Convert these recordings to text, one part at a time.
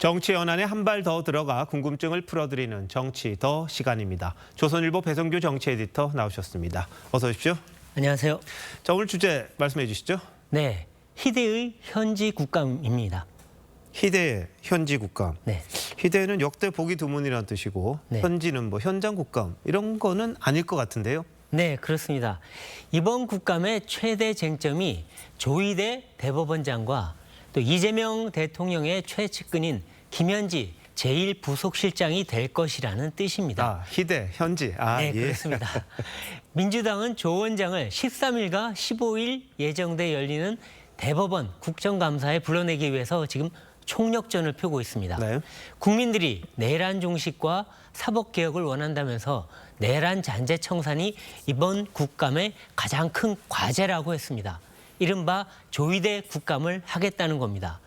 정치 연안에 한 발 더 들어가 궁금증을 풀어드리는 정치 더 시간입니다. 조선일보 배성규 정치 에디터 나오셨습니다. 어서 오십시오. 안녕하세요. 자, 오늘 주제 말씀해 주시죠. 네, 희대의 현지 국감입니다. 희대의 현지 국감. 네, 희대는 역대 보기 드문이라는 뜻이고 네. 현지는 뭐 현장 국감 이런 거는 아닐 것 같은데요. 네 그렇습니다. 이번 국감의 최대 쟁점이 조희대 대법원장과 또 이재명 대통령의 최측근인 김현지 제1부속실장이 될 것이라는 뜻입니다. 아, 희대, 현지. 아, 네, 예. 그렇습니다. 민주당은 조 원장을 13일과 15일 예정돼 열리는 대법원 국정감사에 불러내기 위해서 지금 총력전을 펴고 있습니다. 네. 국민들이 내란 종식과 사법 개혁을 원한다면서 내란 잔재 청산이 이번 국감의 가장 큰 과제라고 했습니다. 이른바 조의대 국감을 하겠다는 겁니다.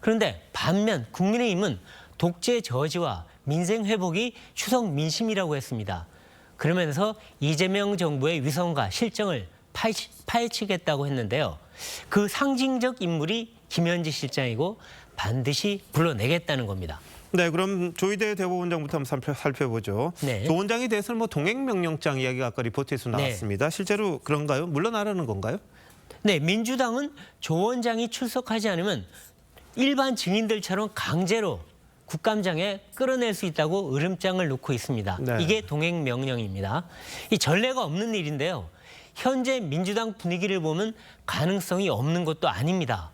그런데 반면 국민의힘은 독재 저지와 민생 회복이 추석 민심이라고 했습니다. 그러면서 이재명 정부의 위선과 실정을 파헤치- 파헤치겠다고 했는데요. 그 상징적 인물이 김현지 실장이고 반드시 불러내겠다는 겁니다. 네, 그럼 조희대 대법원장부터 한번 살펴, 살펴보죠. 네. 조 원장에 대해서는 뭐 동행명령장 이야기가 아까 리포트에서 네. 나왔습니다. 실제로 그런가요? 물러나라는 건가요? 네, 민주당은 조 원장이 출석하지 않으면 일반 증인들처럼 강제로 국감장에 끌어낼 수 있다고 으름장을 놓고 있습니다. 네. 이게 동행 명령입니다. 이 전례가 없는 일인데요. 현재 민주당 분위기를 보면 가능성이 없는 것도 아닙니다.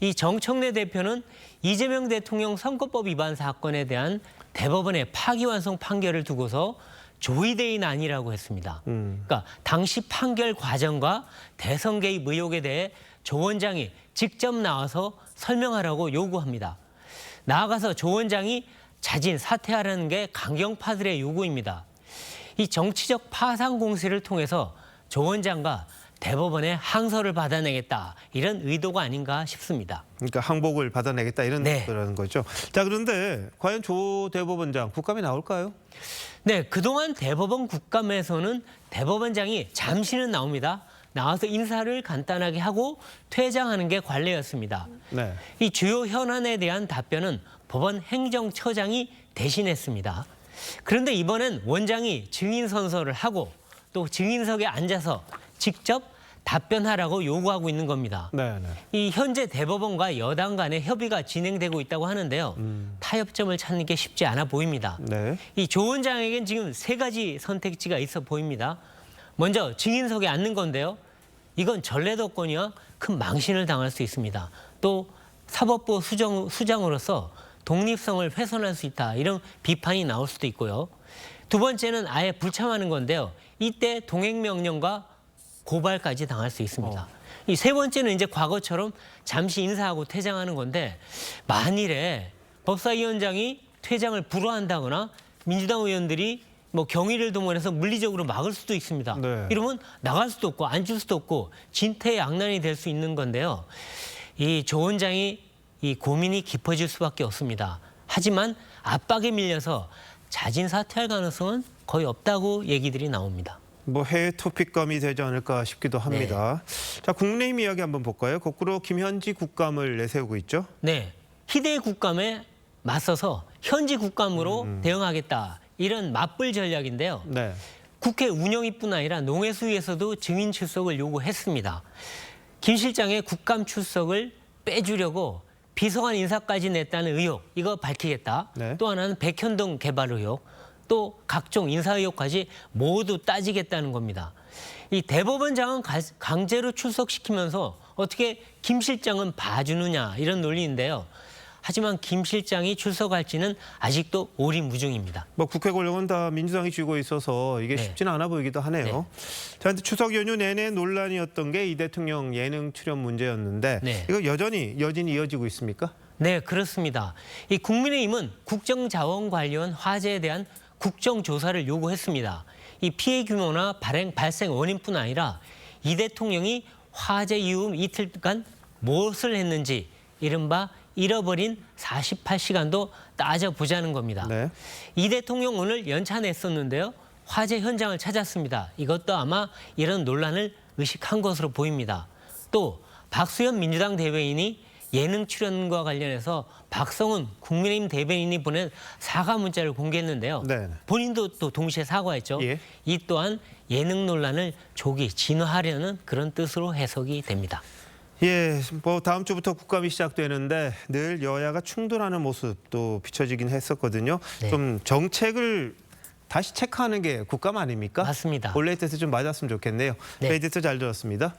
이 정청래 대표는 이재명 대통령 선거법 위반 사건에 대한 대법원의 파기환송 판결을 두고서 조의대인 아니라고 했습니다. 그러니까 당시 판결 과정과 대선 개입 의혹에 대해 조 원장이 직접 나와서 설명하라고 요구합니다. 나아가서 조 원장이 자진 사퇴하라는 게 강경파들의 요구입니다. 이 정치적 파상 공세를 통해서 조 원장과 대법원에 항소를 받아내겠다 이런 의도가 아닌가 싶습니다. 그러니까 항복을 받아내겠다 이런 네. 거라는 거죠. 자, 그런데 과연 조 대법원장 국감에 나올까요? 네, 그동안 대법원 국감에서는 대법원장이 잠시는 나옵니다. 나와서 인사를 간단하게 하고 퇴장하는 게 관례였습니다. 네. 이 주요 현안에 대한 답변은 법원 행정처장이 대신했습니다. 그런데 이번엔 원장이 증인 선서를 하고 또 증인석에 앉아서 직접 답변하라고 요구하고 있는 겁니다. 네, 네. 이 현재 대법원과 여당 간의 협의가 진행되고 있다고 하는데요. 타협점을 찾는 게 쉽지 않아 보입니다. 네. 이 조 원장에겐 지금 세 가지 선택지가 있어 보입니다. 먼저 증인석에 앉는 건데요. 이건 전래덕권이와 큰 망신을 당할 수 있습니다. 또 사법부 수정, 수장으로서 독립성을 훼손할 수 있다. 이런 비판이 나올 수도 있고요. 두 번째는 아예 불참하는 건데요. 이때 동행명령과 고발까지 당할 수 있습니다. 이세 번째는 이제 과거처럼 잠시 인사하고 퇴장하는 건데 만일에 법사위원장이 퇴장을 불허한다거나 민주당 의원들이 뭐 경위를 동원해서 물리적으로 막을 수도 있습니다. 네. 이러면 나갈 수도 없고 앉을 수도 없고 진퇴양난이 될 수 있는 건데요. 이 조 원장이 이 고민이 깊어질 수밖에 없습니다. 하지만 압박에 밀려서 자진 사퇴할 가능성은 거의 없다고 얘기들이 나옵니다. 뭐 해외 토픽감이 되지 않을까 싶기도 합니다. 자, 국내임 이야기 한번 볼까요? 거꾸로 김현지 국감을 내세우고 있죠. 네, 희대 국감에 맞서서 현지 국감으로 대응하겠다 이런 맞불 전략인데요. 네. 국회 운영위뿐 아니라 농해수위에서도 증인 출석을 요구했습니다. 김 실장의 국감 출석을 빼주려고 비서관 인사까지 냈다는 의혹 이거 밝히겠다. 네. 또 하나는 백현동 개발 의혹, 또 각종 인사 의혹까지 모두 따지겠다는 겁니다. 이 대법원장은 가- 강제로 출석시키면서 어떻게 김 실장은 봐주느냐 이런 논리인데요. 하지만 김 실장이 출석할지는 아직도 오리무중입니다. 뭐 국회 권력은 다 민주당이 쥐고 있어서 이게 네. 쉽지는 않아 보이기도 하네요. 자, 근데 추석 연휴 내내 논란이었던 게 이 대통령 예능 출연 문제였는데 네. 이거 여전히 여진이 이어지고 있습니까? 네, 그렇습니다. 이 국민의힘은 국정자원관련 화재에 대한 국정조사를 요구했습니다. 이 피해 규모나 발행, 발생 원인뿐 아니라 이 대통령이 화재 이후 이틀간 무엇을 했는지 이른바 잃어버린 48시간도 따져보자는 겁니다. 네. 이 대통령 오늘 연차 냈었는데요. 화재 현장을 찾았습니다. 이것도 아마 이런 논란을 의식한 것으로 보입니다. 또 박수현 민주당 대변인이 예능 출연과 관련해서 박성훈 국민의힘 대변인이 보낸 사과 문자를 공개했는데요. 네. 본인도 또 동시에 사과했죠. 예. 이 또한 예능 논란을 조기 진화하려는 그런 뜻으로 해석이 됩니다. 예, 뭐 다음 주부터 국감이 시작되는데 늘 여야가 충돌하는 모습도 비춰지긴 했었거든요. 네. 좀 정책을 다시 체크하는 게 국감 아닙니까? 맞습니다. 원래 뜻에 좀 맞았으면 좋겠네요. 네. 에디터 잘 들었습니다.